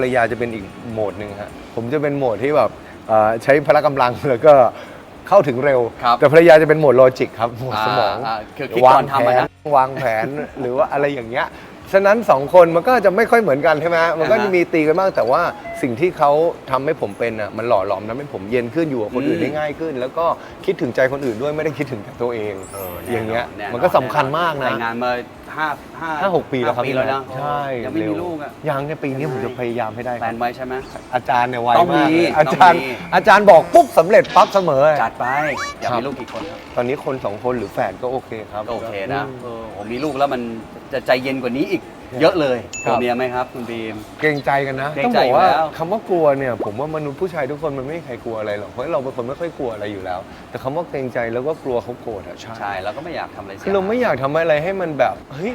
ภรรยาจะเป็นอีกโหมดหนึ่งฮะผมจะเป็นโหมดที่แบบเอ่อใช้พละกำลังแล้วก็เข้าถึงเร็ว ครับแต่ภรรยาจะเป็นโหมดโลจิกครับโหมดสมองอ่าคือคิดวาก่องนแผทำอะนนะวางแผน หรือว่าอะไรอย่างเงี้ยฉะนั้นสองคนมันก็จะไม่ค่อยเหมือนกันใช่ไหมมันก็อ่าฮะจะมีตีกันบ้างแต่ว่าสิ่งที่เขาทำให้ผมเป็นอะมันหล่อหลอมทำให้ผมเย็นขึ้นอยู่กับคนอื่นอืมได้ง่ายขึ้น แล้วก็คิดถึงใจคนอื่นด้วยไม่ได้คิดถึงแต่ตัวเองอย่างเงี้ยแอมันก็สำคัญมากนะ แต่งงานมา ห้าห้าห้าหกปีแล้วครับปีแล้วนะใช่ยังไม่มีเร็วลูกอะยังในยปีนี้ผมจะพยายามให้ได้แฟครับนไว้ใช่ไหม อาจารย์เนี่ยไวต้องมากมีอาจารย์ ต้องมี อาจารย์บอกปุ๊บสำเร็จปั๊บเสมอ จัดไป อยากครับ มีลูกกี่คนครับ ตอนนี้คนสองคนหรือแฝดก็โอเคครับก็โอเคนะอืมเออผมมีลูกแล้วมันจะใจเย็นกว่านี้อีก เยอะเลยครัตัวบเมียไหมครับคุณบีม เกรงใจกันนะ เกรงต้องใจบอกว่าอยู่แล้ว คำว่ากลัวเนี่ยผมว่ามนุษย์ผู้ชายทุกคนมันไม่มีใครกลัวอะไรหรอกเพราะเราเป็นคนไม่ค่อยกลัวอะไรอยู่แล้ว แต่คำว่าเกรงใจแล้วก็กลัวเขาโกรธอะใช่ใช่เราก็ไม่อยากทำอะไรเสีย คือเราไม่อยากทำอะไรให้มันแบบเฮ้ย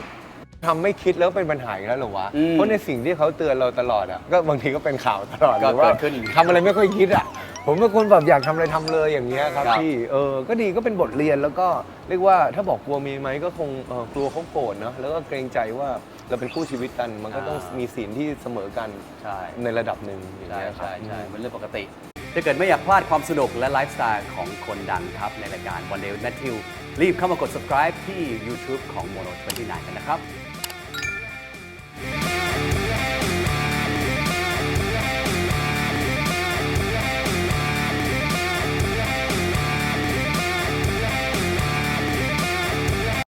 ทำไม่คิดแล้วเป็นปัญหาอีกแล้วเหรอวะอืมเพราะในสิ่งที่เขาเตือนเราตลอดอะก็บางทีก็เป็นข่าวตลอดก็หรือว่าเกิดขึ้น ทำอะไรไม่ค่อยคิดอะ ผมเป็นคนแบบอยากทำอะไรทำเลยอย่างเงี้ยครับครับพี่เออก็ดีก็เป็นบทเรียนแล้วก็เรียกว่าถ้าบอกกลัวมีไหมก็คงเอ่อกลัวเขาโกรธเนาะแล้วก็เกรงใจว่าเราเป็นคู่ชีวิตกัน มันก็ต้องมีศีลที่เสมอกันใช่ในระดับหนึ่งอย่างใช่เงี้ยครับ ใช่ใช่เป็นเรื่องปกติ ถ้าเกิดไม่อยากพลาดความสนุกและไลฟ์สไตล์ของคนดังครับ ในรายการ One Day with Matthew รีบเข้ามากด subscribe ที่ YouTube ของ Mono 29กันนะครับ